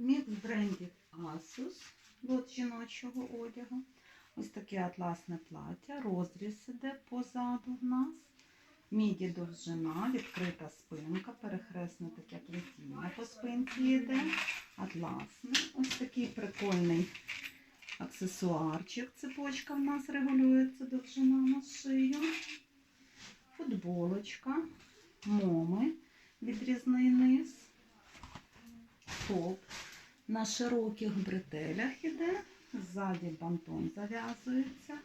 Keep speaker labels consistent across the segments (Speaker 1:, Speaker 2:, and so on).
Speaker 1: Мікс брендів Asus от жіночого одягу. Ось таке атласне плаття, розріз іде позаду в нас. Міді довжина, відкрита спинка, перехресне таке плетіння по спинці йде. Атласне. Ось такий прикольний аксесуарчик. Цепочка в нас регулюється довжина на шию. Футболочка, моми, відрізний низ, топ на широких бретелях іде, ззаді бантон зав'язується.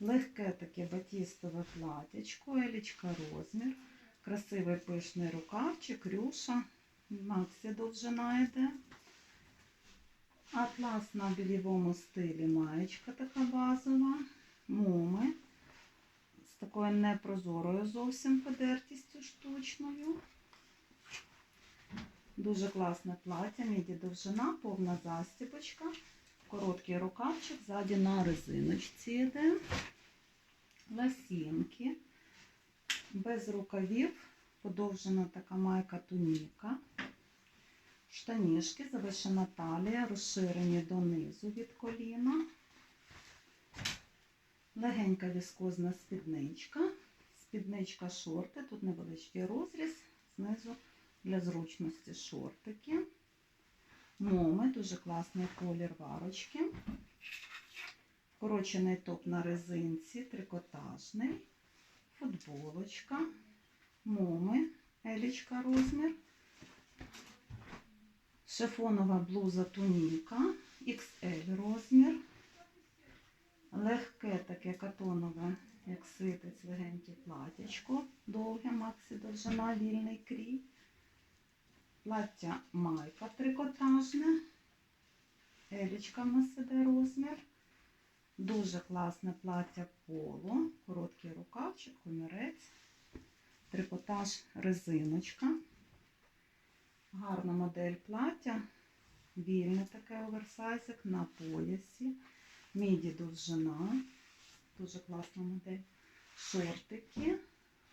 Speaker 1: Легке таке батістове платячко, елічка розмір, красивий пишний рукавчик, рюша, максі довжина йде. Атлас на більєвому стилі маєчка така базова, моми з такою непрозорою зовсім подертістю штучною. Дуже класне плаття, міді довжина, повна застібочка, короткий рукавчик, ззаді на резиночці йде, ласінки, без рукавів, подовжена така майка туніка, штанішки, завишена талія, розширені донизу від коліна, легенька віскозна спідничка, спідничка шорти, тут невеличкий розріз, знизу для зручності шортики. Моми, дуже класний колір варочки. Вкорочений топ на резинці, трикотажний, футболочка, моми, елічка розмір, шифонова блуза туніка, XL розмір, легке таке катонове, як свитець, легеньке платячко, довге, максі довжина, вільний крій. Плаття майка трикотажне, елічка в нас іде розмір. Дуже класне плаття поло, короткий рукавчик, комірець, трикотаж резиночка. Гарна модель плаття, вільне таке оверсайзик на поясі, міді довжина, дуже класна модель. Шортики,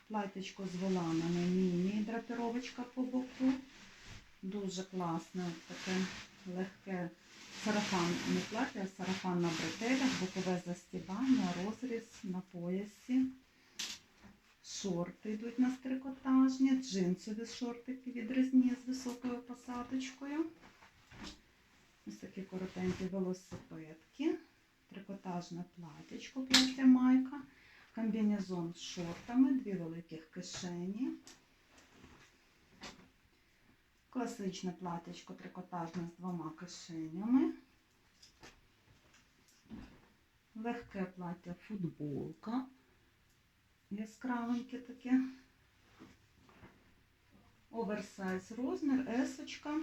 Speaker 1: платтячко з воланами, міні, драпіровочка по боку. Дуже класне таке легке сарафан, не плаття, а сарафан на бретелях, бокове застібання, розріз на поясі. Шорти йдуть на трикотажні, джинсові шортики відрізні з високою посадочкою. Ось такі коротенькі велосипедки, трикотажне платячко, плаття майка, комбінезон з шортами, дві великих кишені. Класичне платячко трикотажне з двома кишенями. Легке плаття футболка. Яскравеньке таке. Оверсайз розмір, есочка.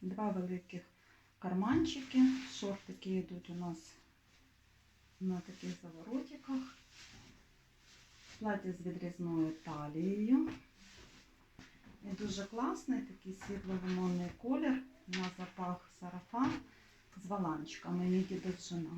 Speaker 1: Два великих карманчики. Шортики йдуть у нас на таких заворотиках. Плаття з відрізною талією. Дуже класний такий світло-лимонний колір на запах сарафан з валанчиками, міді довжина.